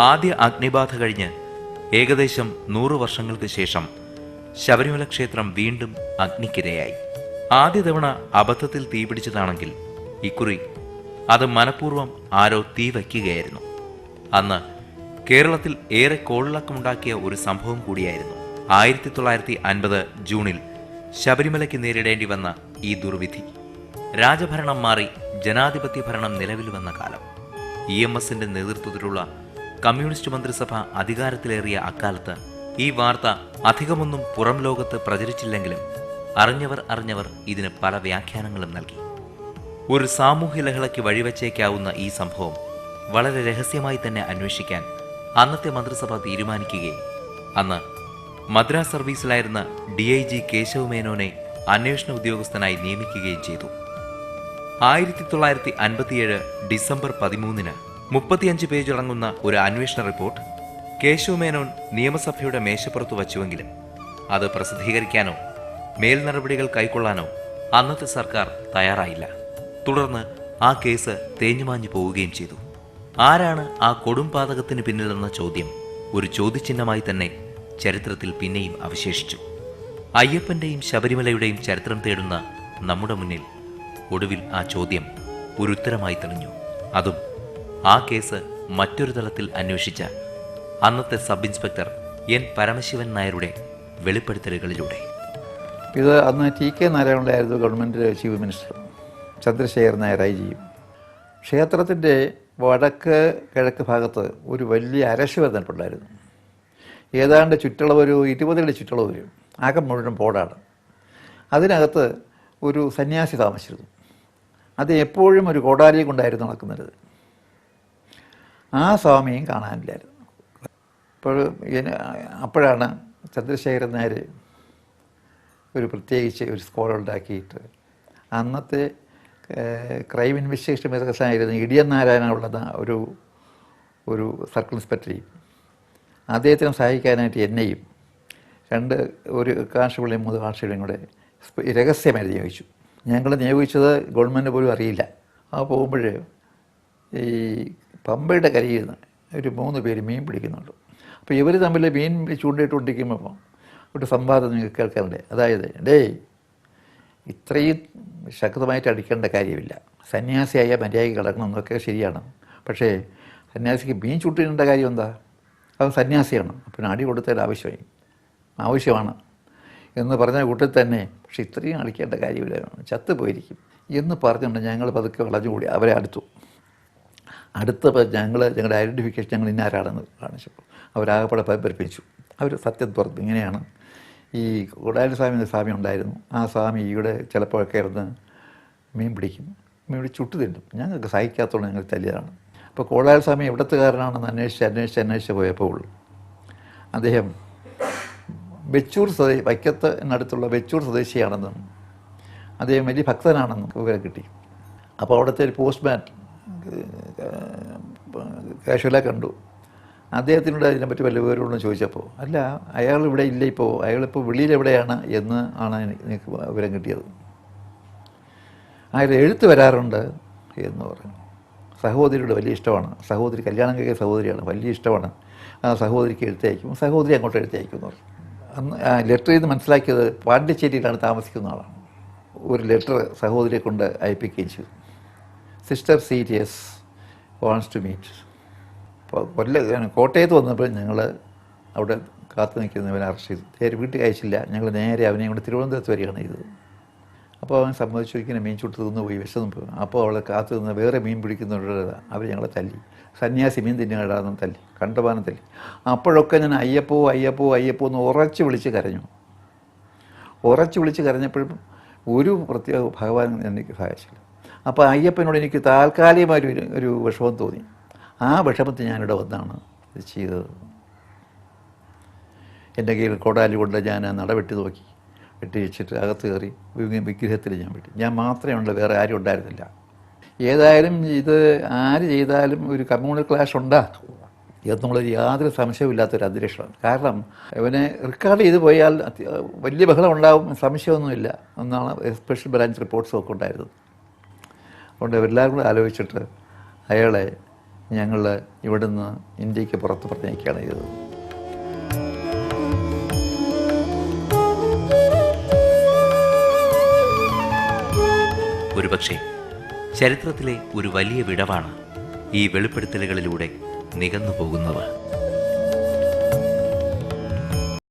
ആദ്യ അഗ്നിബാധ കഴിഞ്ഞ് ഏകദേശം നൂറു വർഷങ്ങൾക്ക് ശേഷം ശബരിമല ക്ഷേത്രം വീണ്ടും അഗ്നിക്കിരയായി. ആദ്യ തവണ അബദ്ധത്തിൽ തീപിടിച്ചതാണെങ്കിൽ ഇക്കുറി അത് മനഃപൂർവം ആരോ തീ വയ്ക്കുകയായിരുന്നു. അന്ന് കേരളത്തിൽ ഏറെ കോളിളക്കമുണ്ടാക്കിയ ഒരു സംഭവം കൂടിയായിരുന്നു. ആയിരത്തി തൊള്ളായിരത്തി അൻപത് ജൂണിൽ ശബരിമലയ്ക്ക് നേരിടേണ്ടി വന്ന ഈ ദുർവിധി. രാജഭരണം മാറി ജനാധിപത്യ ഭരണം നിലവിൽ വന്ന കാലം. ഇ എം എസിന്റെ നേതൃത്വത്തിലുള്ള കമ്മ്യൂണിസ്റ്റ് മന്ത്രിസഭ അധികാരത്തിലേറിയ അക്കാലത്ത് ഈ വാർത്ത അധികമൊന്നും പുറം ലോകത്ത് പ്രചരിച്ചില്ലെങ്കിലും അറിഞ്ഞവർ അറിഞ്ഞവർ ഇതിന് പല വ്യാഖ്യാനങ്ങളും നൽകി. ഒരു സാമൂഹ്യ ലഹളയ്ക്ക് വഴിവെച്ചേക്കാവുന്ന ഈ സംഭവം വളരെ രഹസ്യമായി തന്നെ അന്വേഷിക്കാൻ അന്നത്തെ മന്ത്രിസഭ തീരുമാനിക്കുകയും അന്ന് മദ്രാസ് സർവീസിലായിരുന്ന ഡി ഐ ജി കേശവ് മേനോനെ അന്വേഷണ ഉദ്യോഗസ്ഥനായി നിയമിക്കുകയും ചെയ്തു. ആയിരത്തി തൊള്ളായിരത്തി അൻപത്തിയേഴ് ഡിസംബർ പതിമൂന്നിന് മുപ്പത്തിയഞ്ച് പേജ് അടങ്ങുന്ന ഒരു അന്വേഷണ റിപ്പോർട്ട് കേശവ് മേനോൻ നിയമസഭയുടെ മേശപ്പുറത്ത് വച്ചുവെങ്കിലും അത് പ്രസിദ്ധീകരിക്കാനോ മേൽ നടപടികൾ കൈക്കൊള്ളാനോ അന്നത്തെ സർക്കാർ തയ്യാറായില്ല. തുടർന്ന് ആ കേസ് തേഞ്ഞുമാഞ്ഞു പോവുകയും ചെയ്തു. ആരാണ് ആ കൊടുംപാതകത്തിന് പിന്നിലെന്ന ചോദ്യം ഒരു ചോദ്യചിഹ്നമായി തന്നെ ചരിത്രത്തിൽ പിന്നെയും അവശേഷിച്ചു. അയ്യപ്പന്റെയും ശബരിമലയുടെയും ചരിത്രം തേടുന്ന നമ്മുടെ മുന്നിൽ ഒടുവിൽ ആ ചോദ്യം ഒരു ഉത്തരമായി തെളിഞ്ഞു. അതും ആ കേസ് മറ്റൊരു തലത്തിൽ അന്വേഷിച്ച അന്നത്തെ സബ് ഇൻസ്പെക്ടർ എൻ പരമശിവൻ നായരുടെ വെളിപ്പെടുത്തലുകളിലൂടെ. ഇത് അന്ന് ടി കെ നാരായണനായിരുന്നു ഗവൺമെന്റ് ചീഫ് മിനിസ്റ്റർ. ചന്ദ്രശേഖർ നായരായി ഐ ക്ഷേത്രത്തിന്റെ വടക്ക് കിഴക്ക് ഭാഗത്ത് ഒരു വലിയ അരശ് വരുന്നിട്ടുണ്ടായിരുന്നു ഏതാണ്ട് ചുറ്റളവ് ഒരു ഇരുപതിന്റെ ചുറ്റളവ് വരും. ആകം മുഴുവൻ പോടാണ് അതിനകത്ത് ഒരു സന്യാസി താമസിച്ചിരുന്നു. അത് എപ്പോഴും ഒരു കോടാലിയെ കൊണ്ടായിരുന്നു നടക്കുന്നത്. ആ സ്വാമിയും കാണാനില്ലായിരുന്നു. അപ്പോൾ അപ്പോഴാണ് ചന്ദ്രശേഖരൻ നായർ ഒരു പ്രത്യേകിച്ച് ഒരു സ്കോൾ ഉണ്ടാക്കിയിട്ട് അന്നത്തെ ക്രൈം ഇൻവെസ്റ്റിഗേഷൻ മേധാവിയായിരുന്ന ഇടിയൻ ഉള്ളത് ഒരു ഒരു സർക്കിൾ ഇൻസ്പെക്ടറെയും അദ്ദേഹത്തിനെ സഹായിക്കാനായിട്ട് എന്നെയും രണ്ട് ഒരു കാൺസ്റ്റബിളെയും മൂന്ന് കാൺസ്റ്റബിളെയും കൂടെ രഹസ്യമായി നിയോഗിച്ചു. ഞങ്ങൾ നിയോഗിച്ചത് ഗവൺമെന്റ് പോലും അറിയില്ല. ആ പോകുമ്പോൾ ഈ പമ്പയുടെ കരയിൽ നിന്ന് ഒരു മൂന്ന് പേര് മീൻ പിടിക്കുന്നുണ്ട്. അപ്പോൾ ഇവർ തമ്മിൽ മീൻ ചൂണ്ടിട്ടുകൊണ്ടിരിക്കുമ്പോൾ ഒരു സംവാദം നിങ്ങൾക്ക് കേൾക്കാറുണ്ട്. അതായത് ഡേ ഇത്രയും ശക്തമായിട്ട് അടിക്കേണ്ട കാര്യമില്ല. സന്യാസിയായ മര്യാദയ്ക്ക് കിടക്കണം. എന്നൊക്കെ ശരിയാണ്. പക്ഷേ സന്യാസിക്ക് മീൻ ചുട്ടിടേണ്ട കാര്യം എന്താ? അത് സന്യാസിയാണ്. അപ്പം അടി കൊടുത്താൽ ആവശ്യമായി. ആവശ്യമാണ്. എന്ന് പറഞ്ഞ കൂട്ടത്തിൽ തന്നെ പക്ഷെ ഇത്രയും അടിക്കേണ്ട കാര്യമില്ല. ചത്തു പോയിരിക്കും എന്ന് പറഞ്ഞുകൊണ്ട് ഞങ്ങൾ പതുക്കെ വളഞ്ഞുകൂടി അവരെ അടുത്തു. അടുത്തപ്പോൾ ഞങ്ങൾ ഞങ്ങളുടെ ഐഡന്റിഫിക്കേഷൻ ഞങ്ങൾ ഇന്ന ഇന്നാരാണെന്ന് കാണിച്ചപ്പോൾ അവരാകപ്പെടെ പരിപ്പിച്ചു അവർ സത്യം തുറന്നു. ഇങ്ങനെയാണ് ഈ കൊടാലി സ്വാമി എന്ന സ്വാമി ഉണ്ടായിരുന്നു. ആ സ്വാമി ഇവിടെ ചിലപ്പോഴൊക്കെ ഇരുന്ന് മീൻ പിടിക്കും. മീൻ പിടിച്ച് ചുട്ടു തിന്നും. ഞങ്ങൾക്ക് സഹിക്കാത്തോളം ഞങ്ങൾ തല്ലിയതാണ്. അപ്പോൾ കോടാലി സ്വാമി എവിടത്തുകാരനാണെന്ന് അന്വേഷിച്ച് അന്വേഷിച്ച് അന്വേഷിച്ച് പോയപ്പോൾ അദ്ദേഹം വെച്ചൂർ സ്വദേശി വൈക്കത്ത് എന്നടുത്തുള്ള വെച്ചൂർ സ്വദേശിയാണെന്നും അദ്ദേഹം വലിയ ഭക്തനാണെന്നും വിവരം കിട്ടി. അപ്പോൾ അവിടുത്തെ ഒരു പോസ്റ്റ്മാൻ കാഷ്വല കണ്ടു. അദ്ദേഹത്തിനോട് അതിനെപ്പറ്റി വല്ല വിവരമുണ്ടെന്ന് ചോദിച്ചപ്പോൾ അല്ല അയാൾ ഇവിടെ ഇല്ല ഇപ്പോൾ അയാളിപ്പോൾ വെളിയിൽ എവിടെയാണ് എന്ന് ആണ് എനിക്ക് വിവരം കിട്ടിയത്. അയാൾ എഴുത്ത് വരാറുണ്ട് എന്ന് പറഞ്ഞു. സഹോദരിയുടെ വലിയ ഇഷ്ടമാണ്. സഹോദരി കല്യാണം കഴിക്കുന്ന സഹോദരിയാണ്. വലിയ ഇഷ്ടമാണ്. ആ സഹോദരിക്ക് എഴുത്തയക്കും. സഹോദരി അങ്ങോട്ട് എഴുത്തയക്കും എന്ന് പറഞ്ഞു. അന്ന് ലെറ്റർ ചെയ്ത് മനസ്സിലാക്കിയത് പാണ്ഡിച്ചേരിയിലാണ് താമസിക്കുന്ന ആളാണ്. ഒരു ലെറ്റർ സഹോദരിയെ കൊണ്ട് അയപ്പിക്കുകയും ചെയ്തു. Sister serious wants to meet അപ്പോൾ കൊല്ല കോട്ടയത്ത് വന്നപ്പോൾ ഞങ്ങൾ അവിടെ കാത്തു നിൽക്കുന്നവനെ അറസ്റ്റ് ചെയ്തു. നേരെ വീട്ടിൽ അയച്ചില്ല. ഞങ്ങൾ നേരെ അവനെ കൊണ്ട് തിരുവനന്തപുരത്ത് വരികയാണ് ചെയ്തത്. അപ്പോൾ അവൻ സമ്മതിച്ചു ഇങ്ങനെ മീൻ ചുട്ട് തിന്നു പോയി വിശന്നു അപ്പോൾ അവളെ കാത്തു നിന്ന് വേറെ മീൻ പിടിക്കുന്നവരുടെ അവർ ഞങ്ങളെ തല്ലി. സന്യാസി മീൻ തിന്നുകടാന്നും തല്ലി. കണ്ടപാനം തല്ലി. അപ്പോഴൊക്കെ ഞാൻ അയ്യപ്പോ അയ്യപ്പോ അയ്യപ്പോ എന്ന് ഉറച്ച് വിളിച്ച് കരഞ്ഞു. ഉറച്ച് വിളിച്ച് കരഞ്ഞപ്പോഴും ഒരു പ്രത്യേക ഭഗവാൻ എനിക്ക് സഹായിച്ചില്ല. അപ്പോൾ അയ്യപ്പനോട് എനിക്ക് താൽക്കാലികമായ ഒരു വിഷമം തോന്നി. ആ വിഷമത്തിൽ ഞാനിവിടെ വന്നാണ് ഇത് ചെയ്തത്. എന്റെ കയ്യിൽ കോടാലി കൊണ്ട് ഞാൻ നട വെട്ടി നോക്കി. വെട്ടി വെച്ചിട്ട് അകത്ത് കയറി വിഗ്രഹത്തിൽ ഞാൻ വെട്ടി. ഞാൻ മാത്രമേ ഉള്ളൂ വേറെ ആരും ഉണ്ടായിരുന്നില്ല. ഏതായാലും ഇത് ആര് ചെയ്താലും ഒരു കമ്മ്യൂണൽ ക്ലാഷ് ഉണ്ടാക്കും. എന്നുള്ളത് യാതൊരു സംശയമില്ലാത്തൊരു അന്തരീക്ഷമാണ്. കാരണം ഇവനെ റെക്കോർഡ് ചെയ്ത് പോയാൽ വലിയ ബഹളം ഉണ്ടാവും സംശയമൊന്നുമില്ല. എന്നാണ് സ്പെഷ്യൽ ബ്രാഞ്ച് റിപ്പോർട്ട്സും ഒക്കെ ഉണ്ടായിരുന്നത്. അതുകൊണ്ട് എല്ലാവരും കൂടെ ആലോചിച്ചിട്ട് അയാളെ ഞങ്ങൾ ഇവിടുന്ന് ഇന്ത്യയ്ക്ക് പുറത്ത് പറഞ്ഞേക്കുകയാണ് ചെയ്തത്. ഒരുപക്ഷെ ചരിത്രത്തിലെ ഒരു വലിയ വിടവാണ് ഈ വെളിപ്പെടുത്തലുകളിലൂടെ നികന്നു പോകുന്നത്